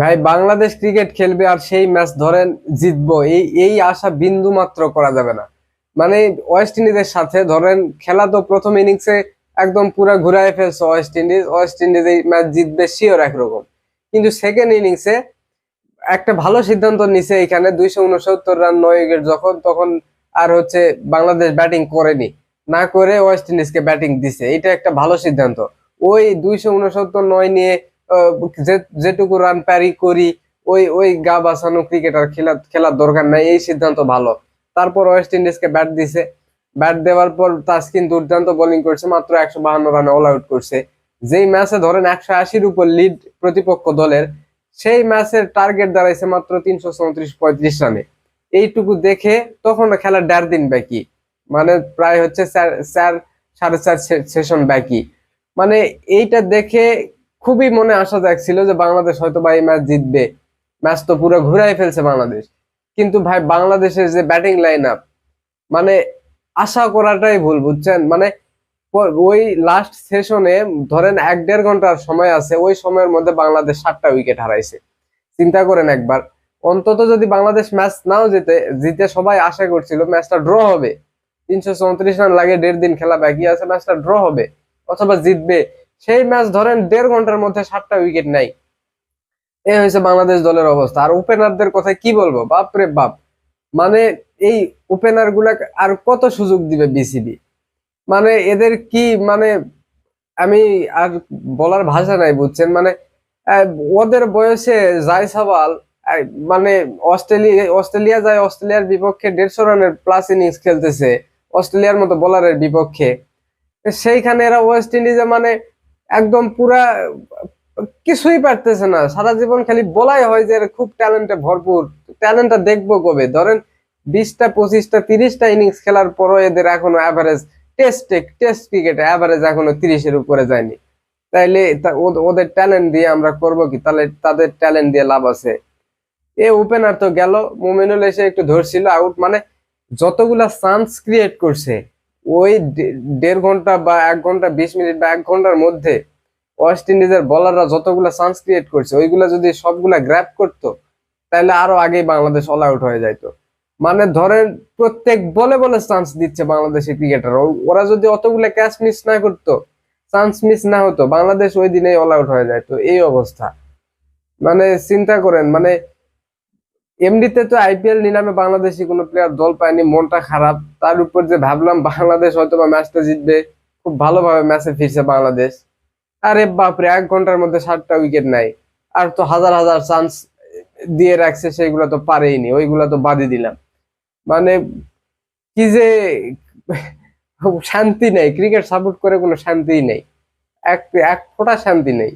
ভাই, বাংলাদেশ ক্রিকেট খেলবে আর সেই ম্যাচ ধরেন জিতবো, এই এই আশা বিন্দু মাত্র করা যাবে না। মানে ওয়েস্ট ইন্ডিজের সাথে ধরেন খেলা তো প্রথম ইনিংসে একদম পুরো ঘুরায় ফেলছে ওয়েস্ট ইন্ডিজ ওয়েস্ট ইন্ডিজ এই ম্যাচ জিতবে শিওর একরকম। কিন্তু সেকেন্ড ইনিংসে একটা ভালো সিদ্ধান্ত নিছে এখানে দুইশো উনসত্তর রান নয় উইকেট যখন, তখন আর হচ্ছে বাংলাদেশ ব্যাটিং করেনি। না করে ওয়েস্ট ইন্ডিজকে ব্যাটিং দিছে, এটা একটা ভালো সিদ্ধান্ত। ওই দুইশো উনসত্তর নয় নিয়ে যেটুকু রান প্যারি করি, ওই ওই গা বাঁচানো ক্রিকেটার খেলা খেলার দরকার নাই, এই সিদ্ধান্ত ভালো। তারপর ওয়েস্ট ইন্ডিজকে ব্যাট দিছে। ব্যাট দেওয়ার পর তাসকিন দুর্দান্ত বোলিং করছে, মাত্র একশো বাহান্ন রানে অল আউট করছে। যেই ম্যাচে ধরেন একশো আশির উপর লিড প্রতিপক্ষ দলের, সেই ম্যাচের টার্গেট দাঁড়াইছে মাত্র তিনশো চৌত্রিশ পঁয়ত্রিশ রানে। এইটুকু দেখে তখন খেলার দেড় দিন বাকি। মানে প্রায় হচ্ছে চার চার, সাড়ে চার সেশন বাকি। মানে এইটা দেখে খুবই মনে আশা জাগছিল যে বাংলাদেশ হয়তো বা এই ম্যাচ জিতবে। ম্যাচ তো পুরো ঘুরাই ফেলছে বাংলাদেশ। কিন্তু ভাই, বাংলাদেশের যে ব্যাটিং লাইন আপ মানে আশা করাটাই ভুল, বুঝছেন? মানে ওই লাস্ট সেশনে ধরেন এক দেড় ঘণ্টার সময় আছে, ওই সময়ের মধ্যে বাংলাদেশ সাতটা উইকেট হারাইছে। চিন্তা করেন একবার। অন্তত যদি বাংলাদেশ ম্যাচ নাও জিতে জিতে সবাই আশা করছিল ম্যাচটা ড্র হবে। তিনশো চৌত্রিশ রান লাগে, দেড় দিন খেলা বাকি আছে, ম্যাচটা ড্র হবে। অথবা জিতবে। সেই ম্যাচ ধরেন দেড় ঘণ্টার মধ্যে সাতটা উইকেট নাই এই হয়েছে বাংলাদেশ দলের অবস্থা। আর ওপেনারদের কথা কি বলব? বাপ রে বাপ। মানে এই ওপেনারগুলা আর কত সুযোগ দিবে বিসিবি? মানে এদের কি মানে আমি আর বলার ভাষা নাই বুঝছেন? মানে ওদের বয়সে জায়সাবাল আহ, মানে অস্ট্রেলিয়া অস্ট্রেলিয়া যায় অস্ট্রেলিয়ার বিপক্ষে দেড়শো রানের প্লাস ইনিংস খেলতেছে অস্ট্রেলিয়ার মতো বোলারের বিপক্ষে। সেইখানে এরা ওয়েস্ট ইন্ডিজে মানে একদম পুরা, কিছুই পারতেছে না। সারা জীবন খালি বলাই হয় যে খুব ট্যালেন্টে ভরপুর। ট্যালেন্টটা দেখব কবে? ধরেন বিশটা, পঁচিশটা, তিরিশটা ইনিংস খেলার পরও এদের এখনও অ্যাভারেজ টেস্ট টেস্ট ক্রিকেটে অ্যাভারেজ এখনও তিরিশের উপরে যায়নি। তাইলে ওদের ট্যালেন্ট দিয়ে আমরা করব কি? তাহলে তাদের ট্যালেন্ট দিয়ে লাভ আছে। এ ওপেনার তো গেল। মোমিনুল এসে একটু ধরছিল আউট মানে যতগুলা চান্স ক্রিয়েট করছে ওই দেড় ঘণ্টা বা এক ঘণ্টা, বিশ মিনিট বা এক ঘণ্টার মধ্যে ওয়েস্ট ইন্ডিজের বলাররা যতগুলা চান্স ক্রিয়েট করছে, ওইগুলা যদি সবগুলা গ্র্যাপ করতো, তাহলে আরও আগেই বাংলাদেশ অল আউট হয়ে যাইতো। মানে ধরেন প্রত্যেক বলে বলে চান্স দিচ্ছে বাংলাদেশের ক্রিকেটার ওরা যদি অতগুলা ক্যাচ মিস না করতো চান্স মিস না হতো, বাংলাদেশ ওই দিনেই অল আউট হয়ে যাইতো। এই অবস্থা। মানে চিন্তা করেন মানে এমনিতে তো আইপিএল নিলামে বাংলাদেশি কোনো প্লেয়ার দল পায়নি, মনটা খারাপ। তার উপর যে ভাবলাম বাংলাদেশ হয়তো বা ম্যাচটা জিতবে, খুব ভালোভাবে ম্যাচে ফিরছে বাংলাদেশ। আরে বাপরে, এক ঘণ্টার মধ্যে ষাটটা উইকেট নাই। আর তো হাজার হাজার চান্স দিয়ে রাখছে, সেগুলো তো পারেইনি, ওইগুলো তো বাদই দিলাম। মানে কি যে শান্তি নেই ক্রিকেট সাপোর্ট করে কোনো শান্তিই নেই। এক এক ফোঁটা শান্তি নেই।